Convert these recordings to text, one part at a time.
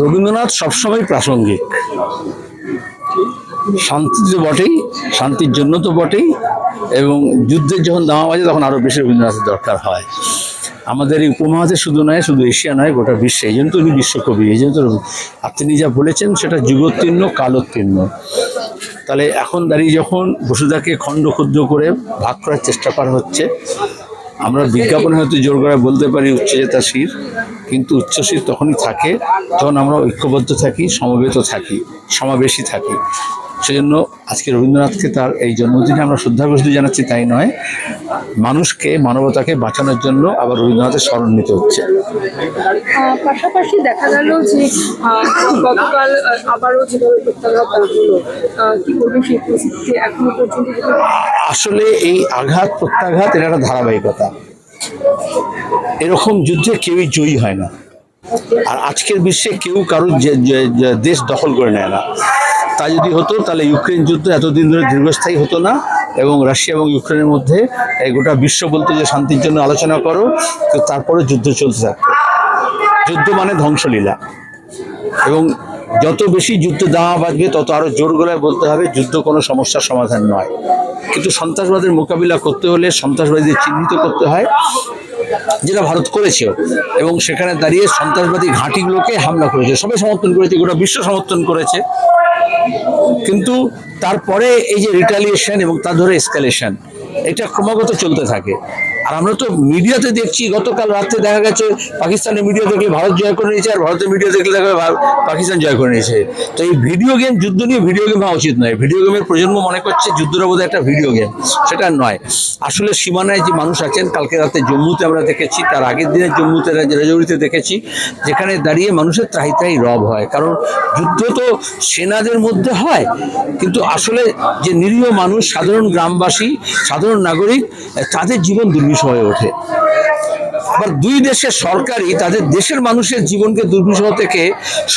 রবীন্দ্রনাথ সবসময় প্রাসঙ্গিক। শান্তি তো বটেই শান্তির জন্য তো বটেই এবং যুদ্ধের যখন দামা বাজে তখন আরও বেশি রবীন্দ্রনাথের দরকার হয়। আমাদের এই উপমহাদেশ শুধু নয় শুধু এশিয়া নয় গোটা বিশ্বে এই জন্য তো উনি বিশ্বকবি এই জন্য তো আর তিনি যা বলেছেন সেটা যুগোত্তীর্ণ কালোত্তীর্ণ। তাহলে এখন দাঁড়িয়ে যখন বসুধাকে খণ্ড ক্ষুদ্র করে ভাগ করার চেষ্টা করা হচ্ছে আমরা বিজ্ঞাপনে হয়তো জোর করে বলতে পারি উচ্চচেতা শির কিন্তু উচ্চশীর তখনই থাকে যখন আমরা ঐক্যবদ্ধ থাকি, সমবেত থাকি, সমাবেশী থাকি। সেজন্য আজকে রবীন্দ্রনাথকে তার এই জন্মদিনে আমরা শ্রদ্ধাভক্তি জানাচ্ছি তাই নয়। মানুষকে মানবতাকে বাঁচানোর জন্য আবার রবীন্দ্রনাথের স্মরণ নিতে হচ্ছে। পাশাপাশি দেখা গেল যে গতকাল আবারও যেভাবে প্রত্যাঘাত হলো কি বলবেন সেই পরিস্থিতিতে এখনও পর্যন্ত আসলে এই আঘাত প্রত্যাঘাত এটা একটা ধারাবাহিকতা। এরকম যুদ্ধে কেউই জয়ী হয় না। আর আজকের বিশ্বে কেউ কারোর দেশ দখল করে নেয় না। তা যদি হতো, তাহলে ইউক্রেন যুদ্ধ এতদিন ধরে দীর্ঘস্থায়ী হতো না এবং রাশিয়া এবং ইউক্রেনের মধ্যে এই গোটা বিশ্ব বলতে যে শান্তির জন্য আলোচনা করো, তো তারপরে যুদ্ধ চলতে থাকতো যুদ্ধ মানে ধ্বংসলীলা। এবং যত বেশি যুদ্ধ দামা বাজবে তত আরও জোর গলায় বলতে হবে, যুদ্ধ কোনো সমস্যার সমাধান নয়। কিন্তু সন্ত্রাসবাদের মোকাবিলা করতে হলে সন্ত্রাসবাদীদের চিহ্নিত করতে হয়। যেটা ভারত করেছে এবং সেখানে দাঁড়িয়ে সন্ত্রাসবাদী ঘাঁটিগুলোকে হামলা করেছে। সবাই সমর্থন করেছে, গোটা বিশ্ব সমর্থন করেছে। কিন্তু তারপরে এই যে রিটালিয়েশন এবং তার ধরে এসকালেশন এটা ক্রমাগত চলতে থাকে। আর আমরা তো মিডিয়াতে দেখছি, গতকাল রাত্রে দেখা গেছে পাকিস্তানের মিডিয়া দেখলে ভারত জয় করে নিয়েছে, আর ভারতের মিডিয়া দেখলে দেখা পাকিস্তান জয় করে নিয়েছে। তো এই ভিডিও গেম যুদ্ধ নিয়ে ভিডিও গেম হওয়া উচিত নয়। ভিডিও গেমের প্রজন্ম মনে করছে যুদ্ধটা বোধহয় একটা ভিডিও গেম সেটা নয়। আসলে সীমানায় যে মানুষ আছেন, কালকে রাতে জম্মুতে আমরা দেখেছি, তার আগের দিনের জম্মুতে রাজৌরিতে দেখেছি, যেখানে দাঁড়িয়ে মানুষের ত্রাহি ত্রাহি রব হয়। কারণ যুদ্ধ তো সেনাদের মধ্যে হয়, কিন্তু আসলে যে নিরীহ মানুষ, সাধারণ গ্রামবাসী, সাধারণ নাগরিক, তাদের জীবন দুর্বিষহ হয়ে ওঠে। আবার দুই দেশের সরকারই তাদের দেশের মানুষের জীবনকে দুর্বিষহ থেকে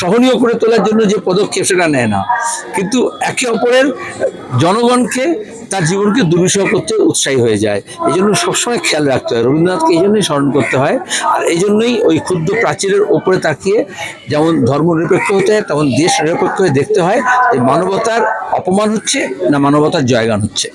সহনীয় করে তোলার জন্য যে পদক্ষেপ সেটা নেয় না। কিন্তু একে অপরের জনগণকে তার জীবনকে দুর্বিষহ করতে উৎসাহী হয়ে যায়। এই জন্য সবসময় খেয়াল রাখতে হয়। রবীন্দ্রনাথকে এই জন্যই স্মরণ করতে হয়। আর এই জন্যই ওই ক্ষুদ্র প্রাচীরের ওপরে তাকিয়ে যেমন ধর্ম নিরপেক্ষ হতে হয়, তেমন দেশ নিরপেক্ষ হয়ে দেখতে হয় যে মানবতার অপমান হচ্ছে না মানবতার জয়গান হচ্ছে।